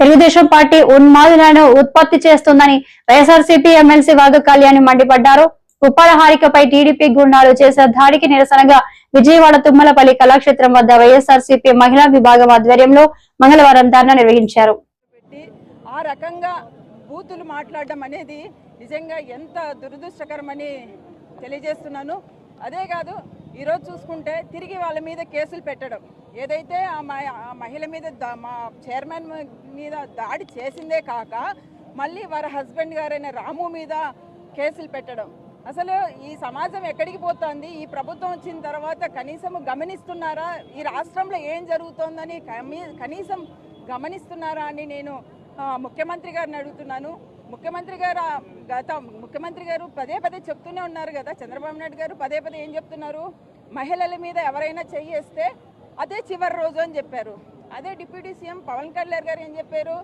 Telugu Desam party ఉన్మాదులను ఉత్పత్తి చేస్తుందని YSRCP MLC వాగు కళ్యాణి మండిపడ్డారు. ఉప్పాల హారికపై టీడీపీ గుండాలు చేసిన దాడికి నిరసనగా విజయవాడ తుమ్మలపల్లి కళాక్షేత్రం వద్ద వైఎస్ఆర్సీపీ మహిళా విభాగం ఆధ్వర్యంలో మంగళవారం ధర్నా నిర్వహించారు. ఆ రకంగా బూతులు మాట్లాడడం అనేది నిజంగా ఎంత దురదృష్టకరమని తెలియజేస్తున్నాను. అదే కాదు ఈరోజు చూసుకుంటే తిరిగి వాళ్ళ మీద కేసులు పెట్టడం. ఏదైతే ఆ ఆ మహిళ మీద మా చైర్మన్ మీద దాడి చేసిందే కాక మళ్ళీ వారి హస్బెండ్ గారైన రాము మీద కేసులు పెట్టడం. అసలు ఈ సమాజం ఎక్కడికి పోతుంది? ఈ ప్రభుత్వం వచ్చిన తర్వాత కనీసం గమనిస్తున్నారా? ఈ రాష్ట్రంలో ఏం జరుగుతోందని కనీసం గమనిస్తున్నారా అని నేను ముఖ్యమంత్రి గారిని అడుగుతున్నాను. ముఖ్యమంత్రి గారు గత ముఖ్యమంత్రి గారు పదే పదే చెప్తూనే ఉన్నారు కదా చంద్రబాబు నాయుడు గారు పదే పదే ఏం చెప్తున్నారు? మహిళల మీద ఎవరైనా చెయ్యేస్తే అదే చివరి రోజు అని చెప్పారు. అదే డిప్యూటీ సీఎం పవన్ కళ్యాణ్ గారు ఏం చెప్పారు?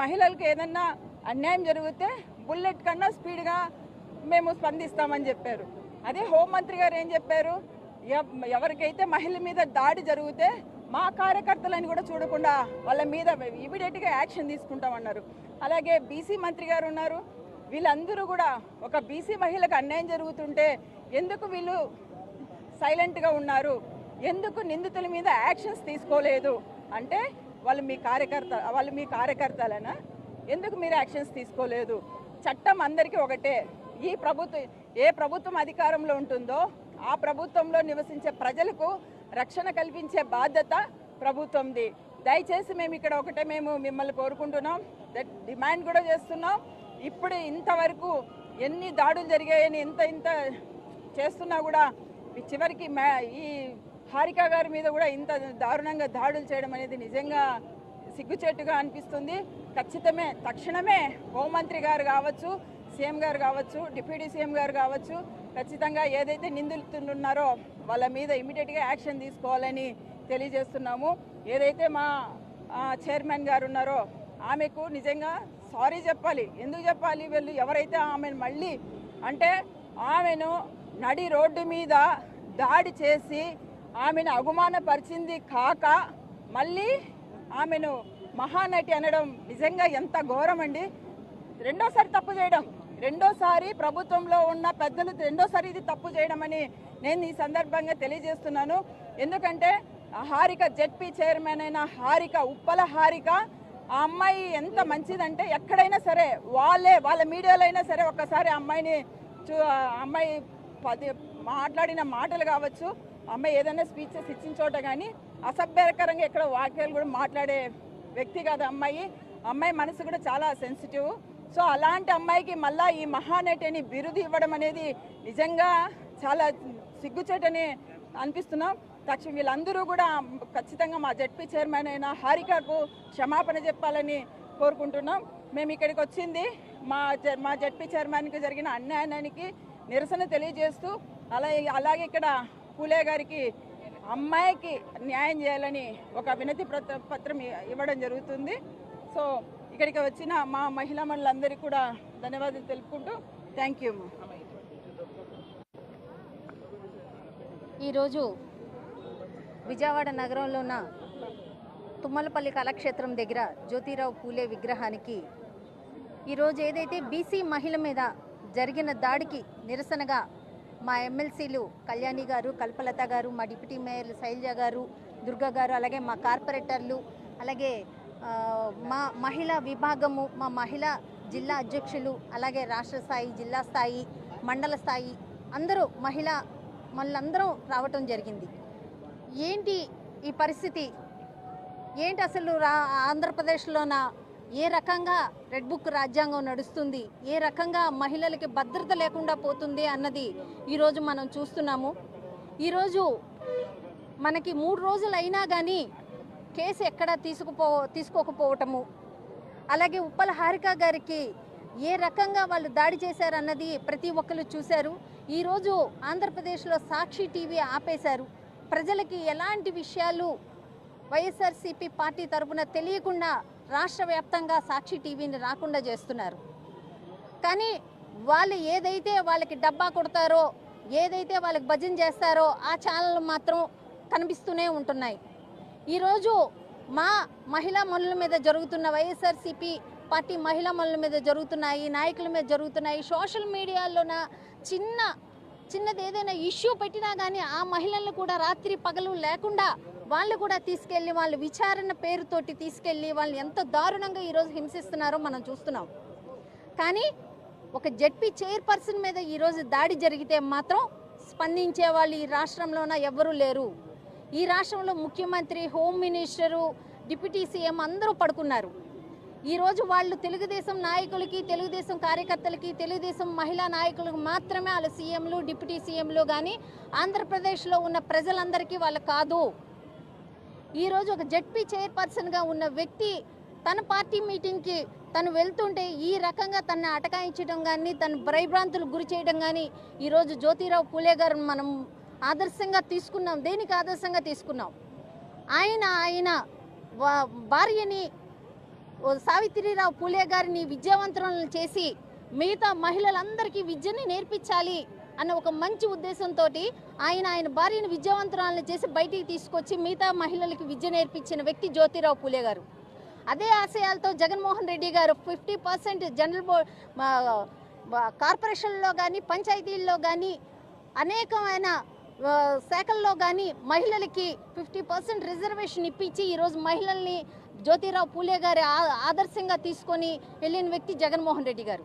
మహిళలకు ఏదన్నా అన్యాయం జరిగితే బుల్లెట్ కన్నా స్పీడ్గా మేము స్పందిస్తామని చెప్పారు. అదే హోంమంత్రి గారు ఏం చెప్పారు? ఎవరికైతే మహిళ మీద దాడి జరిగితే మా కార్యకర్తలని కూడా చూడకుండా వాళ్ళ మీద ఇమీడియట్గా యాక్షన్ తీసుకుంటామన్నారు. అలాగే బీసీ మంత్రి గారు ఉన్నారు. వీళ్ళందరూ కూడా ఒక బీసీ మహిళకు అన్యాయం జరుగుతుంటే ఎందుకు వీళ్ళు సైలెంట్గా ఉన్నారు? ఎందుకు నిందితుల మీద యాక్షన్స్ తీసుకోలేదు? అంటే వాళ్ళు మీ కార్యకర్త వాళ్ళు మీ కార్యకర్తలనా? ఎందుకు మీరు యాక్షన్స్ తీసుకోలేదు? చట్టం అందరికీ ఒకటే. ఈ ప్రభుత్వం ఏ ప్రభుత్వం అధికారంలో ఉంటుందో ఆ ప్రభుత్వంలో నివసించే ప్రజలకు రక్షణ కల్పించే బాధ్యత ప్రభుత్వంది. దయచేసి మేము ఇక్కడ ఒకటే మేము మిమ్మల్ని కోరుకుంటున్నాం. దట్ డిమాండ్ కూడా చేస్తున్నాం. ఇప్పుడు ఇంతవరకు ఎన్ని దాడులు జరిగాయని ఇంత ఇంత చేస్తున్నా కూడా ఈ చివరికి ఈ హారిక గారి మీద కూడా ఇంత దారుణంగా దాడులు చేయడం అనేది నిజంగా సిగ్గుచేట్టుగా అనిపిస్తుంది. ఖచ్చితమే తక్షణమే హోంమంత్రి గారు కావచ్చు సీఎం గారు కావచ్చు డిప్యూటీ సీఎం గారు కావచ్చు ఖచ్చితంగా ఏదైతే నిందితులు ఉన్నారో వాళ్ళ మీద ఇమీడియట్గా యాక్షన్ తీసుకోవాలని తెలియజేస్తున్నాము. ఏదైతే మా చైర్మన్ గారు ఉన్నారో ఆమెకు నిజంగా సారీ చెప్పాలి. ఎందుకు చెప్పాలి? వీళ్ళు ఎవరైతే ఆమెను మళ్ళీ అంటే ఆమెను నడి రోడ్డు మీద దాడి చేసి ఆమెను అవమానపరిచింది కాక మళ్ళీ ఆమెను మహానటి అనడం నిజంగా ఎంత ఘోరం అండి. రెండోసారి తప్పు చేయడం. రెండోసారి ప్రభుత్వంలో ఉన్న పెద్దలు రెండోసారి ఇది తప్పు చేయడమని నేను ఈ సందర్భంగా తెలియజేస్తున్నాను. ఎందుకంటే ఆ హారిక జెడ్పీ చైర్మన్ అయిన హారిక ఉప్పల హారిక ఆ అమ్మాయి ఎంత మంచిదంటే ఎక్కడైనా సరే వాళ్ళే వాళ్ళ మీడియాలో అయినా సరే ఒక్కసారి ఆ అమ్మాయిని చూ అమ్మాయి పది మాట్లాడిన మాటలు కావచ్చు అమ్మాయి ఏదైనా స్పీచెస్ ఇచ్చిన చోట కానీ అసభ్యకరంగా ఎక్కడ వాక్యాలు కూడా మాట్లాడే వ్యక్తి కాదు అమ్మాయి. అమ్మాయి మనసు కూడా చాలా సెన్సిటివ్. సో అలాంటి అమ్మాయికి మళ్ళా ఈ మహానటిని బిరుదు ఇవ్వడం అనేది నిజంగా చాలా సిగ్గుచేటని అనిపిస్తున్నాం. తక్షణం వీళ్ళందరూ కూడా ఖచ్చితంగా మా జడ్పీ చైర్మన్ అయిన హారికకు క్షమాపణ చెప్పాలని కోరుకుంటున్నాం. మేము ఇక్కడికి వచ్చింది మా జ- మా జడ్పీ చైర్మన్కి జరిగిన అన్యాయానికి నిరసన తెలియజేస్తూ అలాగే అలాగే ఇక్కడ పూలే గారికి అమ్మాయికి న్యాయం చేయాలని ఒక వినతి పత్రం ఇవ్వడం జరుగుతుంది. సో ఇక్కడికి వచ్చిన మా మహిళా మండలందరికీ కూడా ధన్యవాదాలు తెలుపుకుంటూ థ్యాంక్ యూ ఈరోజు విజయవాడ నగరంలో ఉన్న తుమ్మలపల్లి కళాక్షేత్రం దగ్గర జ్యోతిరావు పూలే విగ్రహానికి ఈరోజు ఏదైతే బీసీ మహిళ మీద జరిగిన దాడికి నిరసనగా మా ఎమ్మెల్సీలు కళ్యాణి గారు కల్పలత గారు మా డిప్యూటీ మేయర్ శైలజ గారు దుర్గా గారు అలాగే మా కార్పొరేటర్లు అలాగే మా మహిళా విభాగము మా మహిళా జిల్లా అధ్యక్షులు అలాగే రాష్ట్ర స్థాయి జిల్లా స్థాయి మండల స్థాయి అందరూ మహిళా మళ్ళందరూ రావటం జరిగింది. ఏంటి ఈ పరిస్థితి? ఏంటి అసలు రా ఆంధ్రప్రదేశ్లోన? ఏ రకంగా రెడ్ బుక్ రాజ్యాంగం నడుస్తుంది? ఏ రకంగా మహిళలకి భద్రత లేకుండా పోతుంది అన్నది ఈరోజు మనం చూస్తున్నాము. ఈరోజు మనకి మూడు రోజులు అయినా కానీ కేసు ఎక్కడా తీసుకుపో తీసుకోకపోవటము. అలాగే ఉప్పల హారిక గారికి ఏ రకంగా వాళ్ళు దాడి చేశారన్నది ప్రతి ఒక్కరు చూశారు. ఈరోజు ఆంధ్రప్రదేశ్లో సాక్షి టీవీ ఆపేశారు. ప్రజలకి ఎలాంటి విషయాలు వైఎస్ఆర్సీపీ పార్టీ తరపున తెలియకుండా రాష్ట్ర వ్యాప్తంగా సాక్షి టీవీని రాకుండా చేస్తున్నారు. కానీ వాళ్ళు ఏదైతే వాళ్ళకి డబ్బా కొడతారో ఏదైతే వాళ్ళకి భజన చేస్తారో ఆ ఛానల్ మాత్రం కనిపిస్తూనే ఉంటున్నాయి. ఈరోజు మా మహిళా మనుల మీద జరుగుతున్న వైఎస్ఆర్సీపీ పార్టీ మహిళా మనుల మీద జరుగుతున్నాయి నాయకుల మీద జరుగుతున్నాయి. సోషల్ మీడియాలోన చిన్న చిన్నది ఏదైనా ఇష్యూ పెట్టినా కానీ ఆ మహిళలను కూడా రాత్రి పగలు లేకుండా వాళ్ళు కూడా తీసుకెళ్ళి వాళ్ళు విచారణ పేరుతోటి తీసుకెళ్ళి వాళ్ళు ఎంత దారుణంగా ఈరోజు హింసిస్తున్నారో మనం చూస్తున్నాం. కానీ ఒక జడ్పీ చైర్పర్సన్ మీద ఈరోజు దాడి జరిగితే మాత్రం స్పందించే వాళ్ళు ఈ రాష్ట్రంలోన ఎవ్వరూ లేరు. ఈ రాష్ట్రంలో ముఖ్యమంత్రి హోమ్ మినిస్టరు డిప్యూటీ సీఎం అందరూ పడుకున్నారు. ఈరోజు వాళ్ళు తెలుగుదేశం నాయకులకి తెలుగుదేశం కార్యకర్తలకి తెలుగుదేశం మహిళా నాయకులకు మాత్రమే వాళ్ళ సీఎంలు డిప్యూటీ సీఎంలు కానీ ఆంధ్రప్రదేశ్లో ఉన్న ప్రజలందరికీ వాళ్ళు కాదు. ఈరోజు ఒక జడ్పీ చైర్పర్సన్గా ఉన్న వ్యక్తి తన పార్టీ మీటింగ్కి తను వెళ్తుంటే ఈ రకంగా తనని అటకాయించడం కానీ తన భ్రైభ్రాంతులు గురి చేయడం కానీ ఈరోజు జ్యోతిరావు పూలే గారు మనం ఆదర్శంగా తీసుకున్నాం దేనికి ఆదర్శంగా తీసుకున్నాం? ఆయన ఆయన భార్యని సావిత్రిరావు పూలే గారిని విద్యావంతులను చేసి మిగతా మహిళలందరికీ విద్యని నేర్పించాలి అన్న ఒక మంచి ఉద్దేశంతో ఆయన ఆయన భార్యను విద్యావంతురాలను చేసి బయటికి తీసుకొచ్చి మిగతా మహిళలకి విద్య నేర్పించిన వ్యక్తి జ్యోతిరావు పూలే గారు. అదే ఆశయాలతో జగన్మోహన్ రెడ్డి గారు ఫిఫ్టీ పర్సెంట్ జనరల్ బోర్డ్ కార్పొరేషన్లో కానీ పంచాయతీల్లో కానీ అనేకమైన శాఖల్లో కానీ మహిళలకి ఫిఫ్టీ పర్సెంట్ రిజర్వేషన్ ఇప్పించి ఈరోజు మహిళల్ని జ్యోతిరావు పూలే గారి ఆదర్శంగా తీసుకొని వెళ్ళిన వ్యక్తి జగన్మోహన్ రెడ్డి గారు.